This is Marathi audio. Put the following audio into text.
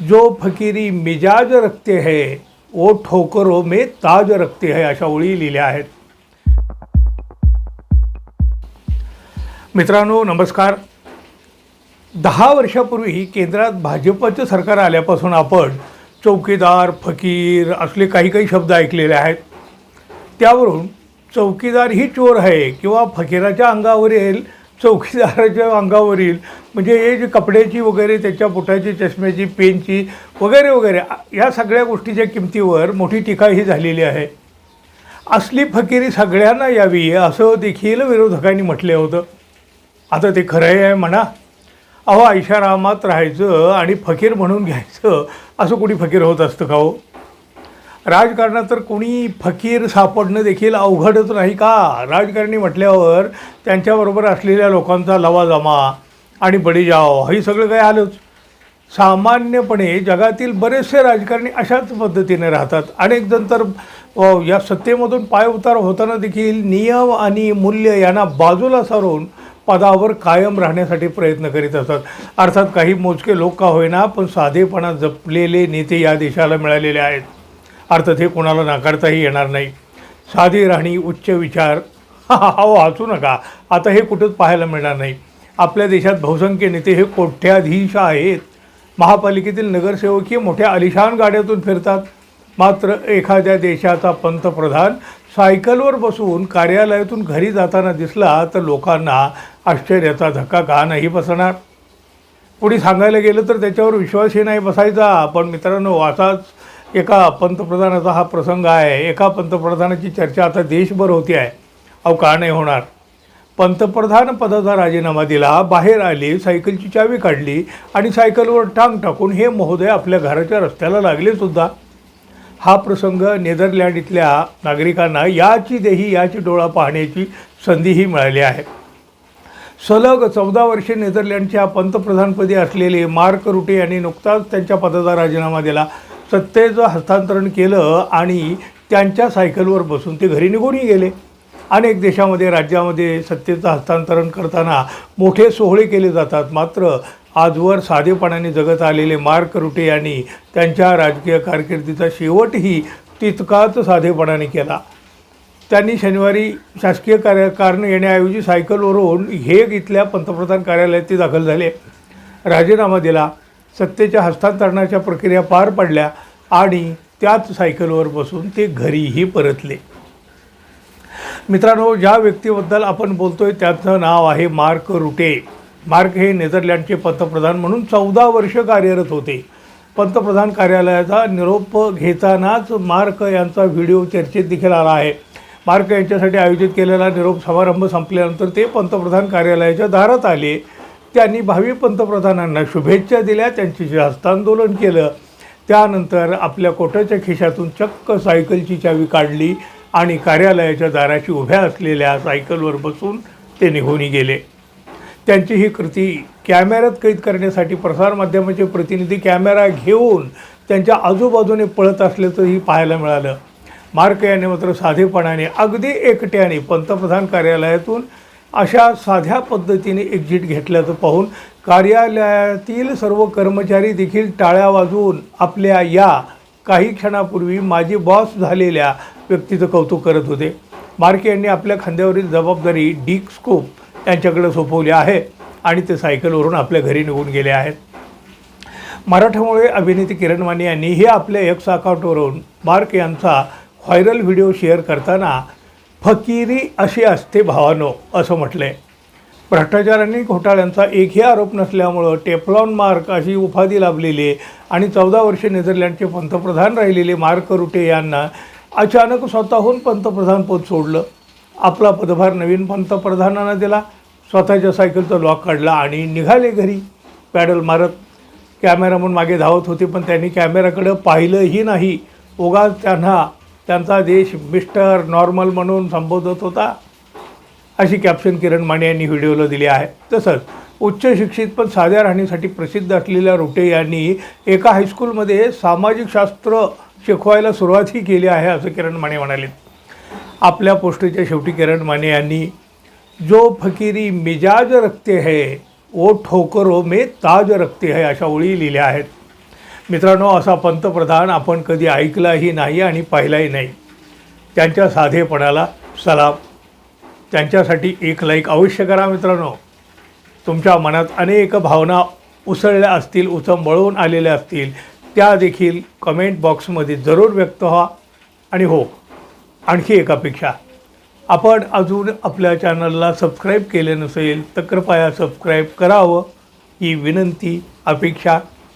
जो फकीरी मिजाज रखते है वो ठोकरो में ताज रखते है अशा ओळी लिहिल्या आहेत. मित्रांनो नमस्कार. दहा वर्षापूर्वी केंद्रात भाजपचं सरकार आल्यापासून आपण चौकीदार फकीर असले काही काही शब्द ऐकलेले आहेत. त्यावरून चौकीदार ही चोर आहे किंवा फकीराच्या अंगावरील चौकीदाराच्या अंगावरील म्हणजे हे जे कपड्याची वगैरे त्याच्या बुटाची चष्म्याची पेनची वगैरे वगैरे या सगळ्या गोष्टीच्या किमतीवर मोठी टीका ही झालेली आहे. असली फकीरी सगळ्यांना यावी असं देखील विरोधकांनी म्हटलं होतं. आता ते खरं आहे म्हणा. अहो ऐशारामात राहायचं आणि फकीर म्हणून घ्यायचं असं कुणी फकीर होत असतं का हो? राजकारणात तर कोणी फकीर सापडणं देखील अवघडच नाही का? राजकारणी म्हटल्यावर त्यांच्याबरोबर असलेल्या लोकांचा लवाजमा आणि बडीजाव हे सगळं काही आलंच? सामान्यपणे जगातील बरेचसे राजकारणी अशाच पद्धतीने राहतात. अनेक जण तर या सत्तेमधून पाय उतार होताना देखील नियम आणि मूल्य यांना बाजूला सारून पदावर कायम राहण्यासाठी प्रयत्न करीत असतात. अर्थात काही मोजके लोक का होईना पण साधेपणा जपलेले नेते या देशाला मिळालेले आहेत. अर्थात हे कोणाला नाकारताही येणार नाही. साधी राहणी उच्च विचार. हो हसू नका. आता हे कुठंच पाहायला मिळणार नाही. आपल्या देशात बहुसंख्य नेते हे कोठ्याधीश आहेत. महापालिकेतील नगरसेवकीय मोठ्या अलिशान गाड्यातून फिरतात. मात्र एखाद्या देशाचा पंतप्रधान सायकलवर बसून कार्यालयातून घरी जाताना दिसला तर लोकांना आश्चर्याचा धक्का का नाही बसणार? कोणी सांगायला गेलं तर त्याच्यावर विश्वासही नाही बसायचा. पण मित्रांनो असाच एका पंतप्रधानाचा हा प्रसंग आहे. एका पंतप्रधानाची चर्चा आता देशभर होती आहे. अहो का नाही होणार? पंतप्रधान पदाचा राजीनामा दिला बाहेर आली सायकलची चावी काढली आणि सायकलवर टांग टाकून हे महोदय आपल्या घराच्या रस्त्याला लागले सुद्धा. हा प्रसंग नेदरलँड इथल्या नागरिकांना याची देही याची डोळा पाहण्याची संधीही मिळाली आहे. सलग चौदा वर्षे नेदरलँडच्या पंतप्रधानपदी असलेले मार्क रुटे यांनी नुकताच त्यांच्या पदाचा राजीनामा दिला. सत्तेचं हस्तांतरण केलं आणि त्यांच्या सायकलवर बसून ते घरी निघूनही गेले. अनेक देशामध्ये राज्यामध्ये सत्तेचं हस्तांतरण करताना मोठे सोहळे केले जातात. मात्र आजवर साधेपणाने जगत आलेले मार्क रुटे यांनी त्यांच्या राजकीय कारकिर्दीचा शेवटही तितकाच साधेपणाने केला. त्यांनी शनिवारी शासकीय कार्य कारण येण्याऐवजी सायकलवरून हेग इथल्या पंतप्रधान कार्यालयात ते दाखल झाले. राजीनामा दिला. सत्तेच्या हस्तांतरणाच्या प्रक्रिया पार पडल्या. आणि त्याच सायकलवर बसून ते घरीही परतले. मित्रांनो ज्या व्यक्तीबद्दल आपण बोलतोय त्याचं नाव आहे मार्क रुटे. मार्क हे नेदरलँडचे पंतप्रधान म्हणून चौदा वर्ष कार्यरत होते. पंतप्रधान कार्यालयाचा निरोप घेतानाच मार्क यांचा व्हिडिओ चर्चेत देखील आला आहे. मार्क यांच्यासाठी आयोजित केलेला निरोप समारंभ संपल्यानंतर ते पंतप्रधान कार्यालयाच्या दारात आले. त्यांनी भावी पंतप्रधानांना शुभेच्छा दिल्या त्यांच्याशी हस्तांदोलन केलं. त्यानंतर आपल्या कोटाच्या खिशातून चक्क सायकलची चावी काढली आणि कार्यालयाच्या दाराशी उभ्या असलेल्या सायकलवर बसून ते निघून गेले. त्यांची ही कृती कॅमेऱ्यात कैद करण्यासाठी प्रसारमाध्यमाचे प्रतिनिधी कॅमेरा घेऊन त्यांच्या आजूबाजूने पळत असल्याचंही पाहायला मिळालं. मार्क यांनी मात्र साधेपणाने अगदी एकट्याने पंतप्रधान कार्यालयातून अशा साध्या पद्धतीने एक्झिट घेतल्याचं पाहून कार्यालयातील सर्व कर्मचारी देखील टाळ्या वाजवून आपल्या या काही क्षणापूर्वी माझी बॉस झालेल्या व्यक्तीचं कौतुक करत होते. मार्के यांनी आपल्या खांद्यावरील जबाबदारी डीक स्कोप यांच्याकडे सोपवली आहे आणि ते सायकलवरून आपल्या घरी निघून गेले आहेत. मराठामुळे अभिनेते किरण माने यांनीही आपल्या एक्स अकाउंटवरून मार्क यांचा व्हायरल व्हिडिओ शेअर करताना फकिरी अशी असते भावानो असं म्हटलं आहे भ्रष्टाचारांनी घोटाळ्यांचा एकही आरोप नसल्यामुळं टेफलॉन मार्क अशी उपाधी लाभलेली आहे आणि चौदा वर्षे नेदरलँडचे पंतप्रधान राहिलेले मार्क रुटे यांना अचानक स्वतःहून पंतप्रधानपद सोडलं. आपला पदभार नवीन पंतप्रधानांना दिला स्वतःच्या सायकलचा लॉक काढला आणि निघाले घरी. पॅडल मारत कॅमेरामन मागे धावत होते पण त्यांनी कॅमेराकडं पाहिलंही नाही. उगाच त्यांना त्यांचा देश मिस्टर नॉर्मल म्हणून संबोधत होता. अशी कॅप्शन किरण माने यांनी व्हिडिओला दिली आहे. तसंच उच्च शिक्षित पण साध्या राहणीसाठी प्रसिद्ध असलेल्या रुटे यांनी एका हायस्कूलमध्ये सामाजिक शास्त्र शिकवायला सुरुवातही केली आहे असं किरण माने म्हणाले. आपल्या पोस्टच्या शेवटी किरण माने यांनी जो फकीरी मिजाज रखते है वो ठोकरो में ताज रखते है अशा ओळी लिहिल्या आहेत. मित्रांनो असा पंतप्रधान आपण कधी ऐकलाही नाही आणि पाहिलाही नाही. त्यांच्या साधेपणाला सलाम. त्यांच्यासाठी एक लाईक अवश्य करा मित्रांनो. तुमच्या मनात अनेक भावना उसळल्या असतील उचंबळून आलेल्या असतील त्या देखील कमेंट बॉक्समध्ये जरूर व्यक्त व्हा. आणि हो आणखी एक अपेक्षा. आपण अजून आपल्या चॅनलला सबस्क्राईब केले नसेल तर कृपया सबस्क्राईब करावं. ही विनंती अपेक्षा